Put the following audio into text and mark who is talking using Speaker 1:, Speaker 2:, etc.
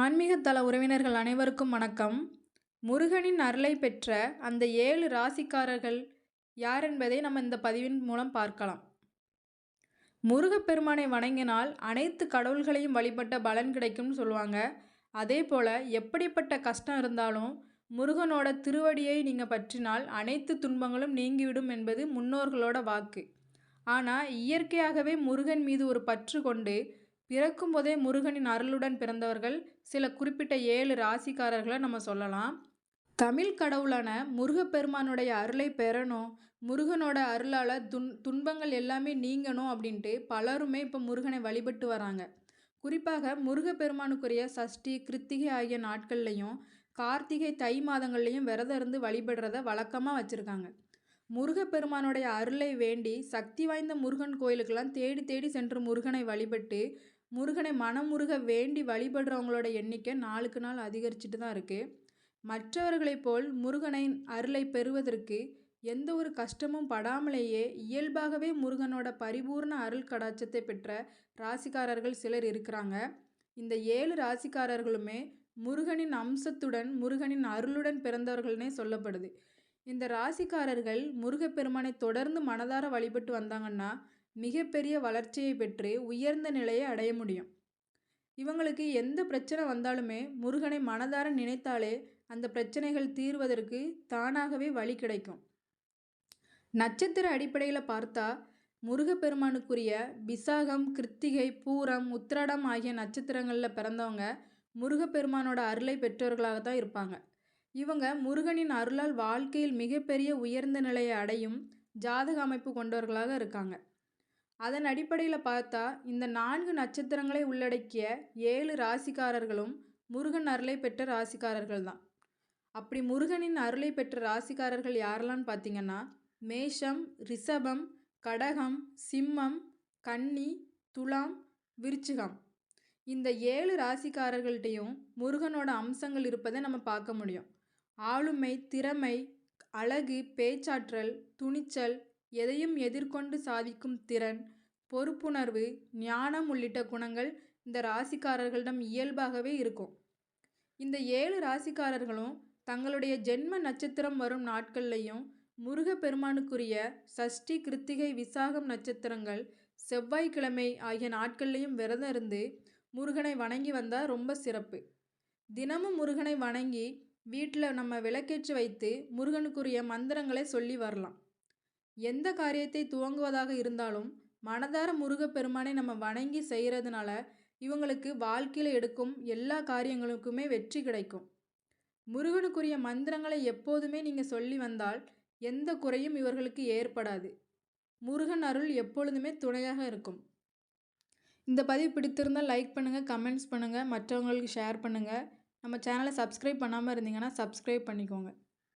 Speaker 1: ஆன்மீக தள உறவினர்கள் அனைவருக்கும் வணக்கம். முருகனின் அருளை பெற்ற அந்த ஏழு ராசிக்காரர்கள் யார் என்பதை நம்ம இந்த பதிவின் மூலம் பார்க்கலாம். முருகப்பெருமானை வணங்கினால் அனைத்து கடவுள்களையும் வழிபட்ட பலன் கிடைக்கும்னு சொல்லுவாங்க. அதே போல் எப்படிப்பட்ட கஷ்டம் இருந்தாலும் முருகனோட திருவடியை நீங்கள் பற்றினால் அனைத்து துன்பங்களும் நீங்கிவிடும் என்பது முன்னோர்களோட வாக்கு. ஆனால் இயற்கையாகவே முருகன் மீது ஒரு பற்று கொண்டு பிறக்கும் போதே முருகனின் அருளுடன் பிறந்தவர்கள் சில குறிப்பிட்ட ஏழு ராசிக்காரர்களை நம்ம சொல்லலாம். தமிழ் கடவுளான முருகப்பெருமானுடைய அருளை பெறணும் முருகனோட அருளால் துன் துன்பங்கள் எல்லாமே நீங்கணும் அப்படின்ட்டு பலருமே இப்போ முருகனை வழிபட்டு வராங்க. குறிப்பாக முருகப்பெருமானுக்குரிய சஷ்டி கிருத்திகை ஆகிய நாட்கள்லையும் கார்த்திகை தை மாதங்கள்லையும் விரதம் இருந்து வழிபடுறத வழக்கமாக வச்சுருக்காங்க. முருகப்பெருமானுடைய அருளை வேண்டி சக்தி வாய்ந்த முருகன் கோயிலுக்கெல்லாம் தேடி தேடி சென்று முருகனை வழிபட்டு முருகனை மனமுருக வேண்டி வழிபடுறவங்களோட எண்ணிக்கை நாளுக்கு நாள் அதிகரிச்சுட்டு தான் இருக்குது மற்றவர்களைப் போல் முருகனை அருளை பெறுவதற்கு எந்த ஒரு கஷ்டமும் படாமலேயே இயல்பாகவே முருகனோட பரிபூர்ண அருள் கடாட்சத்தை பெற்ற ராசிக்காரர்கள் சிலர் இருக்கிறாங்க. இந்த ஏழு ராசிக்காரர்களுமே முருகனின் அம்சத்துடன் முருகனின் அருளுடன் பிறந்தவர்கள்னே சொல்லப்படுது. இந்த ராசிக்காரர்கள் முருகப்பெருமானை தொடர்ந்து மனதார வழிபட்டு வந்தாங்கன்னா மிகப்பெரிய வளர்ச்சியை பெற்று உயர்ந்த நிலையை அடைய முடியும். இவங்களுக்கு எந்த பிரச்சனை வந்தாலுமே முருகனை மனதார நினைத்தாலே அந்த பிரச்சனைகள் தீர்வதற்கு தானாகவே வழி கிடைக்கும். நட்சத்திர அடிப்படையில் பார்த்தா முருகப்பெருமானுக்குரிய விசாகம் கிருத்திகை பூரம் உத்திராடம் ஆகிய நட்சத்திரங்களில் பிறந்தவங்க முருகப்பெருமானோட அருளை பெற்றவர்களாக தான் இருப்பாங்க. இவங்க முருகனின் அருளால் வாழ்க்கையில் மிகப்பெரிய உயர்ந்த நிலையை அடையும் ஜாதக அமைப்பு கொண்டவர்களாக இருக்காங்க. அதன் அடிப்படையில் பார்த்தா இந்த நான்கு நட்சத்திரங்களை உள்ளடக்கிய ஏழு ராசிக்காரர்களும் முருகன் அருளை பெற்ற ராசிக்காரர்கள் தான். அப்படி முருகனின் அருளை பெற்ற ராசிக்காரர்கள் யாரெல்லாம் பார்த்தீங்கன்னா மேஷம் ரிஷபம் கடகம் சிம்மம் கன்னி துலாம் விருச்சிகம். இந்த ஏழு ராசிக்காரர்கள்ட்டையும் முருகனோட அம்சங்கள் இருப்பதை நம்ம பார்க்க முடியும். ஆளுமை திறமை அழகு பேச்சாற்றல் துணிச்சல் எதையும் எதிர்கொண்டு சாதிக்கும் திறன் பொறுப்புணர்வு ஞானம் உள்ளிட்ட குணங்கள் இந்த ராசிக்காரர்களிடம் இயல்பாகவே இருக்கும். இந்த ஏழு ராசிக்காரர்களும் தங்களுடைய ஜென்ம நட்சத்திரம் வரும் நாட்கள்லையும் முருகப்பெருமானுக்குரிய சஷ்டி கிருத்திகை விசாகம் நட்சத்திரங்கள் செவ்வாய்க்கிழமை ஆகிய நாட்கள்லையும் விரதம் இருந்து முருகனை வணங்கி வந்தால் ரொம்ப சிறப்பு. தினமும் முருகனை வணங்கி வீட்டில் நம்ம விளக்கேற்றி வைத்து முருகனுக்குரிய மந்திரங்களை சொல்லி வரலாம். எந்த காரியத்தை துவங்குவதாக இருந்தாலும் மனதார முருகப்பெருமானை நம்ம வணங்கி செய்கிறதுனால இவங்களுக்கு வாழ்க்கையில் எடுக்கும் எல்லா காரியங்களுக்குமே வெற்றி கிடைக்கும். முருகனுக்குரிய மந்திரங்களை எப்போதுமே நீங்கள் சொல்லி வந்தால் எந்த குறையும் இவர்களுக்கு ஏற்படாது. முருகன் அருள் எப்பொழுதுமே துணையாக இருக்கும். இந்த பதிவு பிடித்திருந்தால் லைக் பண்ணுங்கள் கமெண்ட்ஸ் பண்ணுங்கள் மற்றவங்களுக்கு ஷேர் பண்ணுங்கள் நம்ம சேனலை சப்ஸ்கிரைப் பண்ணாமல் இருந்தீங்கன்னா சப்ஸ்கிரைப் பண்ணிக்கோங்க.